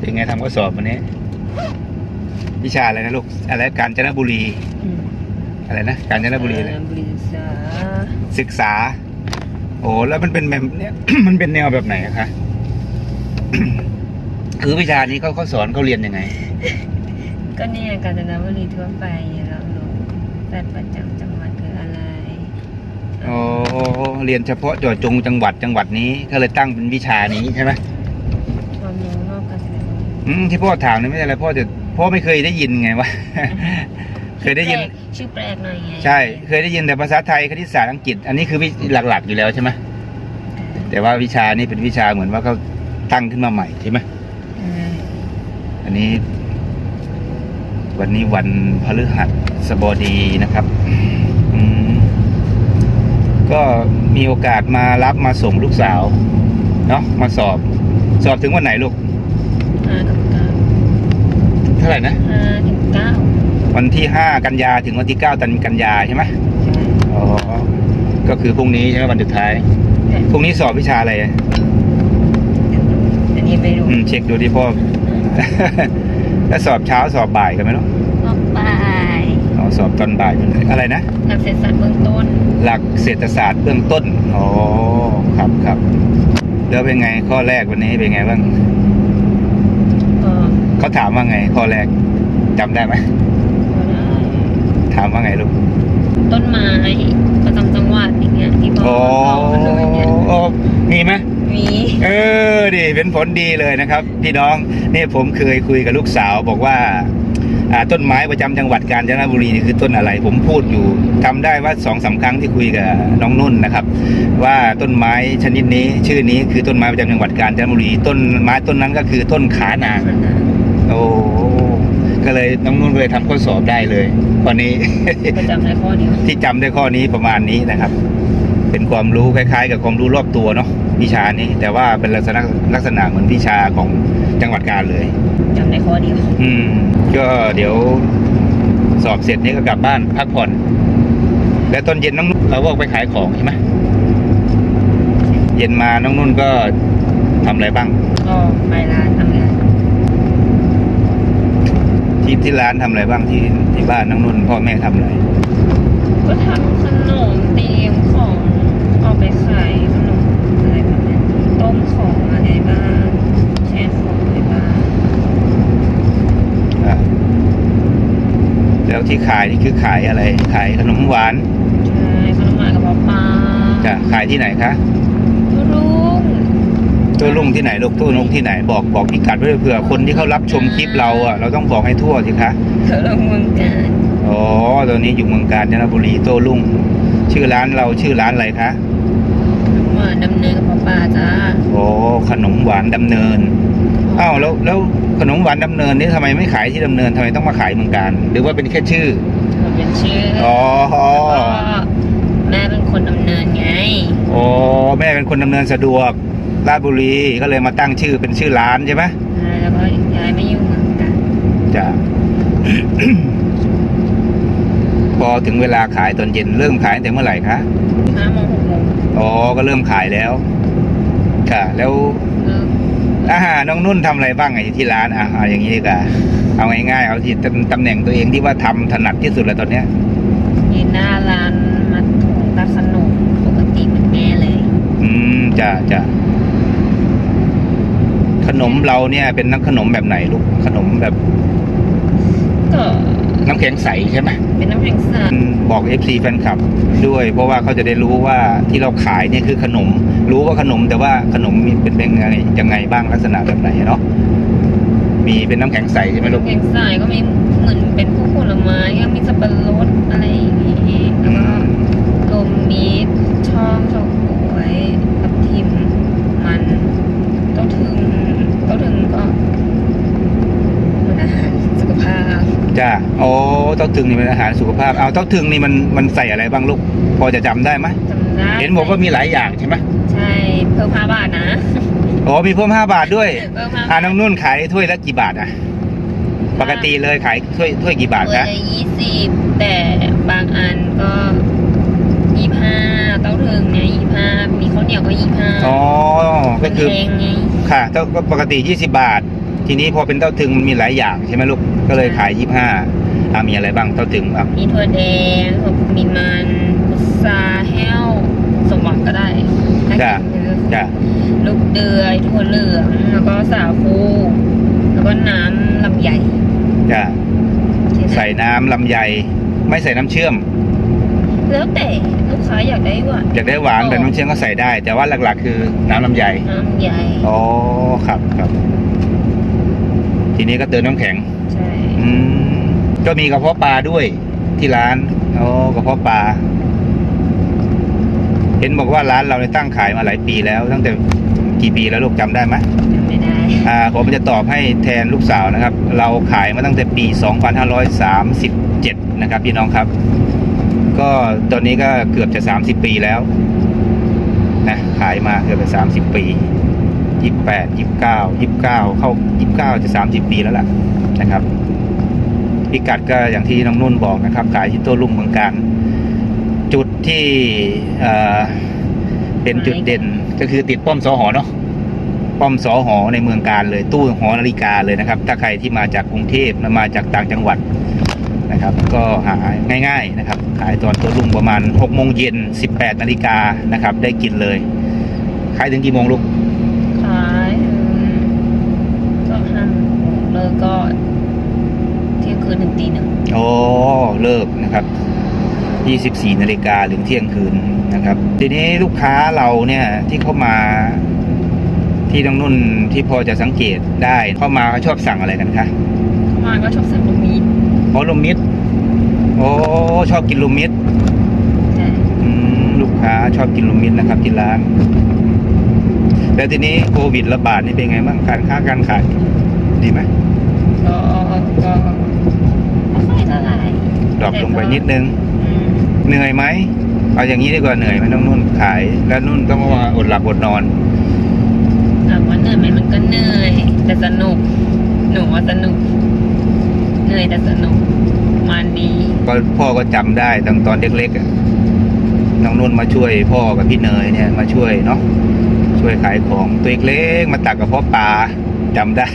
เป็นไงทำข้อสอบวันนี้ วิชาอะไรนะลูกอะไรกาญจนบุรีอืมอะไรนะกาญจนบุรีอะไรบุรีศึกษาศึกษา โอ้แล้วมันเป็นแบบเนี้ยมันเป็นแนวแบบไหนอะคะคือวิชานี้เขาเขาสอนเขาเรียนยังไง ก็เนี่ยกาญจนบุรีทั่วไปเรารู้แต่ประจำจังหวัดคืออะไรโอ้เรียนเฉพาะเจาะจงจังหวัดจังหวัดนี้ก็เลยตั้งเป็นวิชานี้ใช่ไหมความรู้นอกกาญจนบุรี อืมที่พ่อถามนี่ไม่ใช่อะไรพ่อจะพ่อไม่เคยได้ยินไงวะ เคยได้ยินแปลกชื่อแปลกหน่อยไงใช่ เคยได้ยินแต่ภาษาไทยคณิตศาสตร์อังกฤษ อันนี้คือวิหลักๆอยู่แล้วใช่ไหมแต่ว่าวิชานี้เป็นวิชาเหมือนว่าเขาตั้งขึ้นมาใหม่ใช่ไหมเอออันนี้ วันนี้วันพฤหัสบดีนะครับอืมก็มีโอกาสมารับมาส่งลูกสาว เนาะมาสอบ สอบถึงวันไหนลูก ห้ากับเก้าเท่าไหร่นะห้าถึงเก้าวันที่ห้ากันยาถึงวันที่เก้ากันยาใช่ไหมใช่อ๋อก็คือพรุ่งนี้ใช่ไหมวันสุดท้ายพรุ่งนี้สอบวิชาอะไรอะอันนี้ไปดูอืมเช็คดูดิพ่อแล้วสอบเช้าสอบบ่ายกันไหมเนาะออกไปอ๋อสอบตอนบ่ายเป็นอะไรนะหลักเศรษฐศาสตร์เบื้องต้น หลักเศรษฐศาสตร์เบื้องต้นอ๋อครับครับแล้วเป็นไงข้อแรกวันนี้เป็นไงบ้างก็ เขาถามว่าไงข้อแรกจำได้ไหมก็ได้ถามว่าไงลูกต้นไม้ประจำจังหวัดอย่างเงี้ยที่พ่ออ๋อสอนอย่างเงี้ยอ๋อมีไหม มีเออดิเป็นผลดีเลยนะครับพี่น้องนี่ผมเคยคุยกับลูกสาวบอกว่าอ่าต้นไม้ประจำจังหวัดกาญจนบุรีนี่คือต้นอะไร ผมพูดอยู่จำได้ว่าสองสามครั้งที่คุยกับน้องนุ่นนะครับ ว่าต้นไม้ชนิดนี้ชื่อนี้คือต้นไม้ประจำจังหวัดกาญจนบุรี ต้นไม้ต้นนั้นก็คือต้นขานางโอ้ ก็เลยน้องนุ่นก็เลยทำข้อสอบได้เลยข้อนี้ประจำในข้อเดียวที่จำได้ข้อนี้ประมาณนี้นะครับ เป็นความรู้คล้ายๆ กับความรู้รอบตัวเนาะวิชานี้ แต่ว่าเป็นลักษณะลักษณะเหมือนวิชาของจังหวัดกาญเลยจำในข้อเดียวอืม ก็เดี๋ยวสอบเสร็จนี้ก็กลับบ้านพักผ่อน แล้วตอนเย็นน้องนุ่นเราก็ออกไปขายของใช่ไหมเย็นมาน้องนุ่นก็ทำอะไรบ้าง ก็ไปร้านทำงาน ที่ที่ร้านทำอะไรบ้างที่ที่บ้านน้องนุ่นพ่อแม่ทำอะไรก็ทำขนมเตรียมของเออกไปขายขนมอะไรแบบนี้ต้มของอะไรบ้างแช่ของอะไรบ้างอะแล้วที่ขายนี่คือขายอะไร ขายขนมหวานใช่ขนมหวานกับพ่อปลาจะขายที่ไหนคะลุง ตู้ลุงที่ไหนลูกตู้ลุงที่ไหนบอกบอกพิกัดไว้เลยเผื่อคนที่เขารับชมคลิปเราอะเราต้องบอกให้ทั่วสิคะเธอลงเมืองการอ๋อตอนนี้อยู่เมืองกาญจนบุรีโต้ลุงชื่อร้านเราชื่อร้านอะไรคะหวานดำเนินกับพ่อปลาจ้าโอ้ขนมหวานดำเนินอ้าวแล้วแล้วขนมหวานดำเนินนี่ทำไมไม่ขายที่ดำเนินทำไมต้องมาขายเมืองการหรือว่าเป็นแค่ชื่อมันเป็นชื่ออ๋อแล้วก็แม่เป็นคนดำเนินไงโอ้แม่เป็นคนดำเนินสะดวก ราชบุรีก็เลยมาตั้งชื่อเป็นชื่อร้านใช่ไหมใช่แล้วก็ย้ายมาอยู่เมืองการจ้ะพอถึงเวลาขายตอนเย็นเริ่มขายตั้งแต่เมื่อไหร่คะห้าโมงหกโมงอ๋อก็เริ่มขายแล้ว ค่ะ แล้วเริ่มอาหารน้องนุ่นทำอะไรบ้างไงที่ร้านอะเอาอย่างนี้ดีกว่าเอาง่ายๆเอาที่ตำตำแหน่งตัวเองที่ว่าทำถนัดที่สุดแล้วตอนเนี้ยยืนหน้าร้านมัดถุงตักขนมปกติเหมือนแม่เลย อืมจ้ะจ้ะ ขนมเราเนี่ยเป็นน้ำขนมแบบไหนลูกขนมแบบก็น้ำแข็งใสใช่ไหมเป็นน้ำแข็งใสอืมบอก FC แฟนคลับด้วย เพราะว่าเขาจะได้รู้ว่าที่เราขายเนี่ยคือขนม รู้ว่าขนมแต่ว่าขนมมีเป็นเป็นยังไงยังไงบ้างลักษณะแบบไหนเนาะมีเป็นน้ำแข็งใสใช่ไหมลูกน้ำแข็งใสก็มีเหมือนเป็นพวกผลไม้ก็มีสับปะรดอะไรอย่างงี้แล้วก็รวมมีช่องเฉาก๊วยทับทิมมันเต้าถึง เต้าถึงก็เหมือนอาหารสุขภาพจ้าโอ้เต้าถึงนี่เป็นอาหารสุขภาพ เอาเต้าถึงนี่มันมันใส่อะไรบ้างลูก พอจะจำได้ไหมจำได้เห็นบอกว่ามีหลายอย่างใช่ไหมใช่เพิ่มห้าบาทนะโอ้มีเพิ่มห้าบาทด้วยเพิ่มห้าอ่าน้องนุ่นขายถ้วยละกี่บาทอะ ปกติเลยขายถ้วยถ้วยกี่บาทถ้วยนะละยี่สิบแต่บางอันก็ยี่ห้าเต้าถึงเนี่ยยี่ห้ามีข้าวเหนียวก็ยี่ห้าอ๋อก็คือ แพงไง ค่ะเต้าก็ปกติ 20 บาท ทีนี้พอเป็นเต้าถึงมันมีหลายอย่างใช่ไหมลูก ก็เลยขายยี่ห้าอ่ามีอะไรบ้างเต้าถึงอะมีถั่วแดงมีมันพุทราแห้ว สมหวังก็ได้ถ้าจ้ะ กินคือจ้ะลูกเดือยถั่วเหลืองแล้วก็สาคูแล้วก็น้ำลำไยจ้ะแค่นั้นใส่น้ำลำไย ไม่ใส่น้ำเชื่อม แล้วแต่ลูกค้าอยากได้หวานอยากได้หวานแบบน้ำเชื่อมก็ใส่ได้ แต่ว่าหลักๆ คือน้ำลำไยน้ำใยอ๋อครับครับ ทีนี้ก็เติมน้ำแข็งใช่อืมก็มีกระเพาะปลาด้วยที่ร้านอ๋อกระเพาะปลาเห็นบอกว่าร้านเราเนี่ยตั้งขายมาหลายปีแล้ว ตั้งแต่กี่ปีแล้วลูกจำได้ไหมจำไม่ได้อ่าผมจะตอบให้แทนลูกสาวนะครับ เราขายมาตั้งแต่ปี 2537 นะครับพี่น้องครับ ก็ตอนนี้ก็เกือบจะ 30 ปีแล้วนะขายมาเกือบจะ 30 ปี 28 29 29 เข้า 29 จะ 30 ปีแล้วล่ะนะครับพิกัดก็อย่างที่น้องนุ่นบอกนะครับ ขายที่โต้รุ่งเมืองการจุดที่เอ่อเป็นจุดเด่นก็คือติดป้อมสอหอเนาะป้อมสอหอในเมืองการเลย ตู้หอนาฬิกาเลยนะครับ ถ้าใครที่มาจากกรุงเทพมาจากต่างจังหวัด นะครับ ก็หาง่ายๆนะครับ ขายตอนตัวลุงประมาณ6โมงเย็น 18นาฬิกานะครับ ได้กินเลย ขายถึงกี่โมงลูก ขายอืมก็ห้าโมงเลิกก็เที่ยงคืนถึงตีหนึ่งโอ้เลิกนะครับ24นาฬิกาถึงเที่ยงคืนนะครับ ทีนี้ลูกค้าเราเนี่ยที่เข้ามา ที่น้องนุ่นที่พอจะสังเกตได้เข้ามาเขาชอบสั่งอะไรกันคะเข้ามาก็ชอบสั่งลูกมีด อ๋อลูมิดโอ้ชอบกินลูมิดใช่อืมลูกค้าชอบกินลูมิดนะครับที่ร้านแล้วทีนี้โควิดระบาดนี่เป็นไงบ้างการค้าการขายดีไหมก็ก็ไม่ค่อยเท่าไหร่ดรอปลงไปนิดนึงอืมเหนื่อยไหมเอาอย่างนี้ดีกว่าเหนื่อยไหมน้องนุ่นขาย แล้วนุ่นต้องมาอดหลับอดนอนถามว่าเหนื่อยไหมมันก็เหนื่อยแต่สนุกหนูว่าสนุก เหนื่อยแต่สนุกมันดีก็พ่อก็จำได้ตั้งตอนเล็กๆอะน้องนุ่นมาช่วยพ่อกับพี่เนยเนี่ยมาช่วยเนาะช่วยขายของตัวเล็กๆมาตักกับพ่อปลาจำได้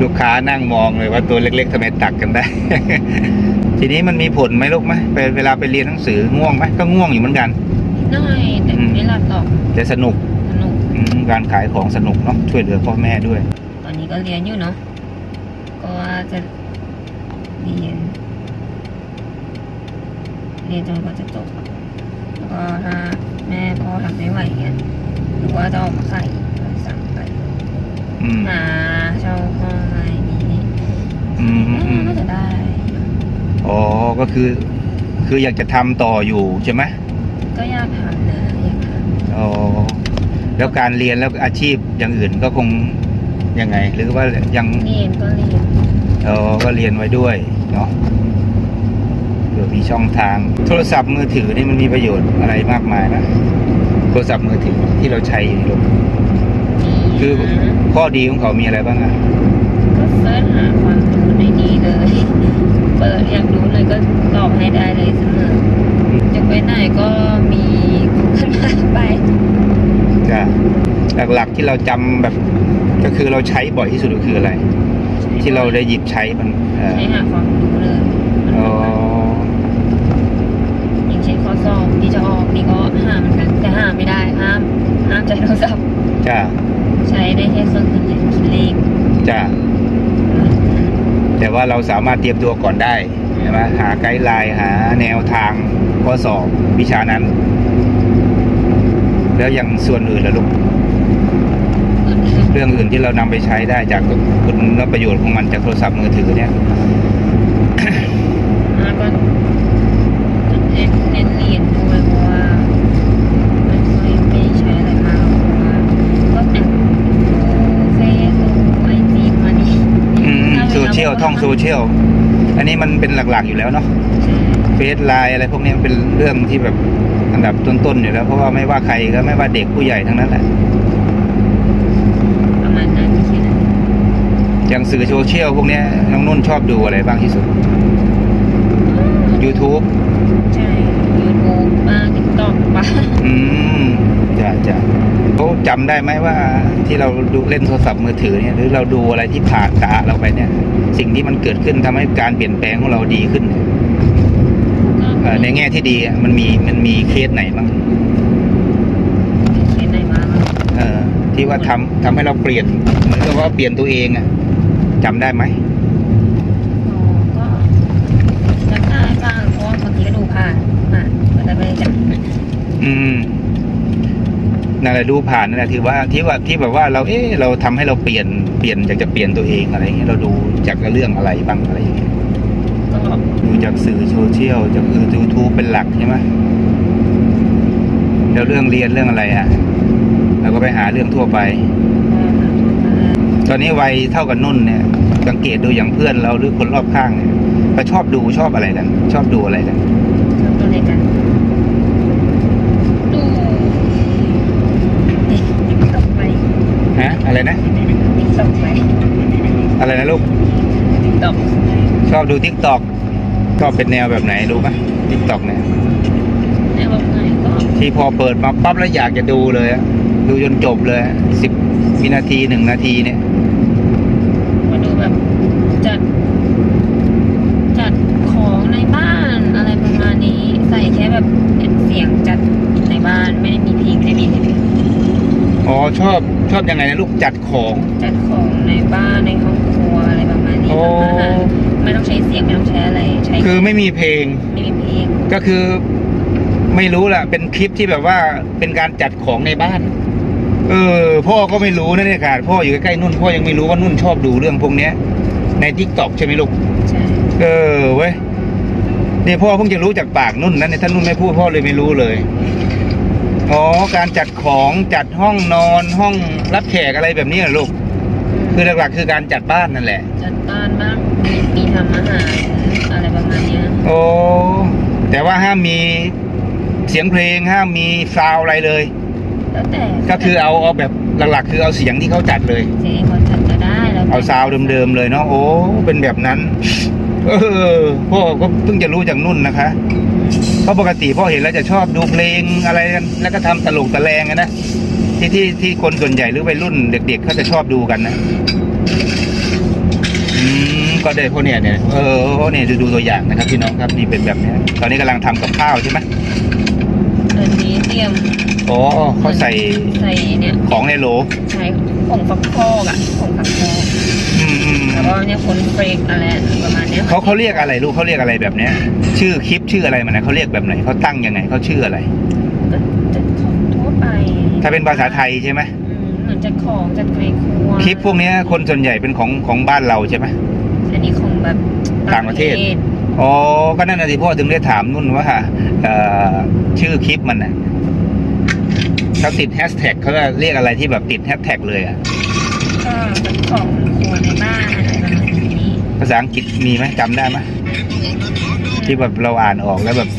ลูกค้านั่งมองเลยว่าตัวเล็ก ๆทำไมตักกันได้ ทีนี้มันมีผลไหมลูกไหมไปเวลาไปเรียนหนังสือง่วงไหมก็ง่วงอยู่เหมือนกันนิดหน่อยแต่อืมไม่หลับหรอกแต่สนุกสนุกอืมการขายของสนุกเนาะช่วยเหลือพ่อแม่ด้วย ตอนนี้ก็เรียนอยู่เนาะก็ว่า จะเรียนเรียนจนกว่าจะจบอะแล้วก็ถ้าแม่พ่อทำไม่ไหวเงี้ยหรือว่าจะออกมาขายอีกก็สั่งไปอืมหาเช่าห้องอะไรนี้อืมอืมอืมน่าจะได้อ๋อก็คือ คืออยากจะทำต่ออยู่ใช่ไหมก็อยากทำนะอยากทอ๋อแล้วการเรียนแล้วอาชีพอย่างอื่นก็คงยังไง หรือว่ายังำเรียนก็เรียน เออก็เรียนไว้ด้วยเนาะเผื่อมีช่องทาง โทรศัพท์มือถือนี่มันมีประโยชน์อะไรมากมายนะโทรศัพท์มือถือที่เราใช้อยู่นี่ลูกคือนะข้อดีของเขามีอะไรบ้างอะก็เสิร์ชหาความรู้ในนี้เลย เปิดอยากรู้เลยก็ตอบให้ได้เลยเสมอจะไปไหนก็มีขึ้นมาไปจ้ะหลักๆที่เราจำแบบก็คือเราใช้บ่อยที่สุดก็คืออะไร ที่เราได้หยิบใช้มันเออใช้หาความรู้เลยอ๋อ อย่างเช่นข้อสอบที่จะออกนี่ก็หาเหมือนกันแต่หาไม่ได้ห้ามห้ามใช้โทรศัพท์จ้ะใช้ได้แค่เครื่องคิดเลขคิดเลขจ้ะแต่ว่าเราสามารถเตรียมตัวก่อนได้ใช่ไหมหาไกด์ไลน์หาแนวทางข้อสอบวิชานั้น แล้วอย่างส่วนอื่นล่ะลูก เรื่องอื่นที่เรานำไปใช้ได้จากคุณประโยชน์ของมันจากโทรศัพท์มือถือเนี่ยแล้วก็เน้นเน้นเรียนด้วยเพราะว่าไม่ค่อยไม่ใช้อะไรมากเพราะว่าก็แอบดูเฟซดูไอจีมานี่อืมโซเชียลท่องโซเชียลอันนี้มันเป็นหลักๆอยู่แล้วเนาะใช่เฟซไลน์อะไรพวกนี้มันเป็นเรื่องที่แบบอันดับต้นๆอยู่แล้วเพราะว่าไม่ว่าใครก็ไม่ว่าเด็กผู้ใหญ่ทั้งนั้นแหละประมาณนั้นแค่นั้น อย่างสื่อโซเชียลพวกเนี้ยน้องนุ่นชอบดูอะไรบ้างที่สุด YouTube ใช่ยูทูบบ้างทิกตอกบ้างอืมจะจะเขาจำได้ไหมว่าที่เราดูเล่นโทรศัพท์มือถือเนี่ย หรือเราดูอะไรที่ผ่านตาเราไปเนี่ย สิ่งที่มันเกิดขึ้นทำให้การเปลี่ยนแปลงของเราดีขึ้นเนี่ยก็เอ่อในแง่ที่ดีอะมันมีมันมีเคสไหนบ้างเคสไหนมาบ้างเออที่ว่าทำทำให้เราเปลี่ยนเหมือนกับว่าเปลี่ยนตัวเองอะ จำได้ไหมอ๋อก็จำได้บ้างเพราะว่าบางทีก็ดูผ่านอะแต่ไม่ได้จำอืมนั่นแหละดูผ่านนั่นแหละที่ว่าที่ว่าที่แบบว่าเราเอ๊ะเราทำให้เราเปลี่ยนเปลี่ยนอยากจะเปลี่ยนตัวเองอะไรอย่างเงี้ยเราดูจากเรื่องอะไรบ้างอะไรอย่างเงี้ยก็ดูจากสื่อโซเชียลจากยูทูบเป็นหลักใช่ไหมแล้วเรื่องเรียนเรื่องอะไรอะเราก็ไปหาเรื่องทั่วไป ตอนนี้วัยเท่ากับนุ่นเนี่ย สังเกตดูอย่างเพื่อนเราหรือคนรอบข้างเนี่ยก็ชอบดูชอบอะไรกัน ชอบดูอะไรกันชอบตัวไหนกันดูติ๊กต็อกไหมฮะอะไรนะติ๊กต็อกไหมอะไรนะลูกติ๊กต็อกชอบดูทิกตอกชอบเป็นแนวแบบไหนรู้ปะทิกตอกเนี่ยในแบบไหนก็ที่พอเปิดมาปั๊บแล้วอยากจะดูเลยอะดูจนจบเลยสิบวินาทีหนึ่งนาทีเนี่ย มาดูแบบจัด จัดของในบ้านอะไรประมาณนี้ ใส่แค่แบบเสียงจัดในบ้านไม่ได้มีเพลงไม่ได้มีอะไร อ๋อ ชอบชอบยังไงนะลูกจัดของ จัดของในบ้านในห้องครัวอะไรประมาณนี้โอ้ทำอาหารไม่ต้องใช้เสียงไม่ต้องใช้อะไรใช้คือไม่มีเพลง ไม่มีเพลงก็คือไม่รู้แหละเป็นคลิปที่แบบว่าเป็นการจัดของในบ้าน เออ พ่อก็ไม่รู้นะเนี่ยค่ะพ่ออยู่ใกล้ๆนุ่นพ่อยังไม่รู้ว่านุ่นชอบดูเรื่องพวกเนี้ย ในทิกตอกใช่ไหมลูก ใช่เออเว้ยเนี่ยพ่อเพิ่งจะรู้จากปากนุ่นนะเนี่ยถ้านุ่นไม่พูดพ่อเลยไม่รู้เลย อ๋อการจัดของจัดห้องนอนห้องรับแขกอะไรแบบนี้เหรอลูก คือหลักๆคือการจัดบ้านนั่นแหละ จัดบ้านบ้างมีมีทำอาหารอะไรประมาณเนี้ยโอ้แต่ว่าห้ามมีเสียงเพลงห้ามมีซาวด์อะไรเลย แล้วแต่ก็คือเอาเอาแบบหลักๆ คือเอาเสียงที่เขาจัดเลย เสียงคนจัดก็ได้แล้วแต่เอาซาวด์เดิมๆเลยเนาะโอ้เป็นแบบนั้น เออพ่อก็เพิ่งจะรู้จากนุ่นนะคะ เพราะปกติพ่อเห็นแล้วจะชอบดูเพลงอะไรกันแล้วก็ทำตลกตะแลงอะนะที่ที่ที่คนส่วนใหญ่หรือวัยรุ่นเด็กๆเขาจะชอบดูกันนะอืมก็ได้พวกเนี่ยเนี่ยเออเนี่ยดูดูตัวอย่างนะครับพี่น้องครับนี่เป็นแบบเนี้ยตอนนี้กำลังทำกับข้าวใช่ไหมเดือนนี้เตรียมอ๋อเขาใส่ใส่เนี่ยของในโหลใช้ ผงฟักทองอะผงฟักทองอืมอืมแล้วก็เนี่ยคนเฟรกอะไรประมาณเนี้ยเขาเขาเรียกอะไรลูกเขาเรียกอะไรแบบเนี้ย ชื่อคลิปชื่ออะไรมันนะเขาเรียกแบบไหนเขาตั้งยังไงเขาชื่ออะไร ก็จัดของทั่วไปถ้าเป็นภาษาไทยใช่ไหมอืมเหมือนจัดของจัดในครัวคลิปพวกเนี้ยคนส่วนใหญ่เป็นของของบ้านเราใช่ไหม อันนี้ของแบบต่างประเทศ อ๋อก็นั่นน่ะสิพ่อถึงได้ถามนุ่นว่าเอ่อชื่อคลิปมันน่ะ เขาติดแฮชแท็กเขาเรียกอะไรที่แบบติดแฮชแท็กเลยอะก็จัดของครัวในบ้านอะไรประมาณนี้ภาษาอังกฤษมีไหมจำได้ไหมที่แบบเราอ่านออกแล้วแบบ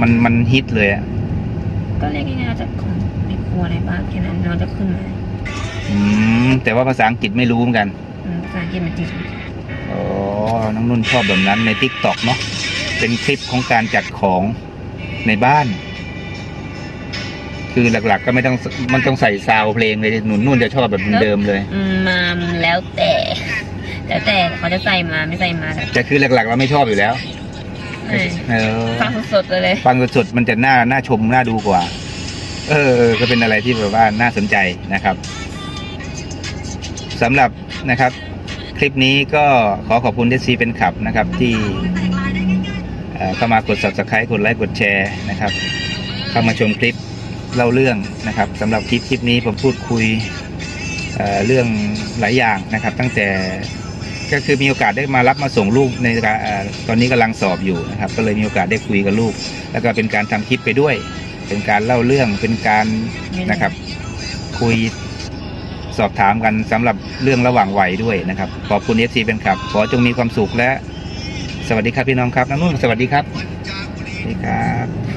มันมันฮิตเลยอะก็เรียกง่ายๆจัดของในครัวในบ้านแค่นั้นเราจะขึ้นมาอืมแต่ว่าภาษาอังกฤษไม่รู้เหมือนกันอืมภาษาอังกฤษมันติดอ๋อน้องนุ่นชอบแบบนั้นในทิกตอกเนาะเป็นคลิปของการจัดของในบ้าน คือหลักๆ ก็ไม่ต้องมันต้องใส่ซาวด์เพลงเลยหนุนนุ่นจะชอบแบบเดิมเลยอืมมาแล้วแต่ แล้วแต่เขาจะใส่มาไม่ใส่มาแต่แต่คือหลักๆเราไม่ชอบอยู่แล้วเออเออฟังสดๆเลย ฟังสดๆมันจะน่าน่าชมน่าดูกว่าเออเออก็เป็นอะไรที่แบบว่าน่าสนใจนะครับสำหรับนะครับ คลิปนี้ก็ขอขอบคุณเดซีเป็นขับนะครับที่เอ่อเข้ามากด subscribe กดไลค์กดแชร์นะครับ เข้ามาชมคลิป เล่าเรื่องนะครับสำหรับคลิปคลิปนี้ผมพูดคุยเเรื่องหลายอย่างนะครับ ตั้งแต่ก็คือมีโอกาสได้มารับมาส่งลูกในอตอนนี้กำลังสอบอยู่นะครับ ก็เลยมีโอกาสได้คุยกับลูก แล้วก็เป็นการทำคลิปไปด้วย เป็นการเล่าเรื่องเป็นการนะครับ คุยสอบถามกันสำหรับเรื่องระหว่างวัยด้วยนะครับ ขอบคุณเอฟซีเป็นครับ ขอจงมีความสุขและ สวัสดีครับพี่น้องครับน้องนุ่นสวัสดีครับสวัสดีครับ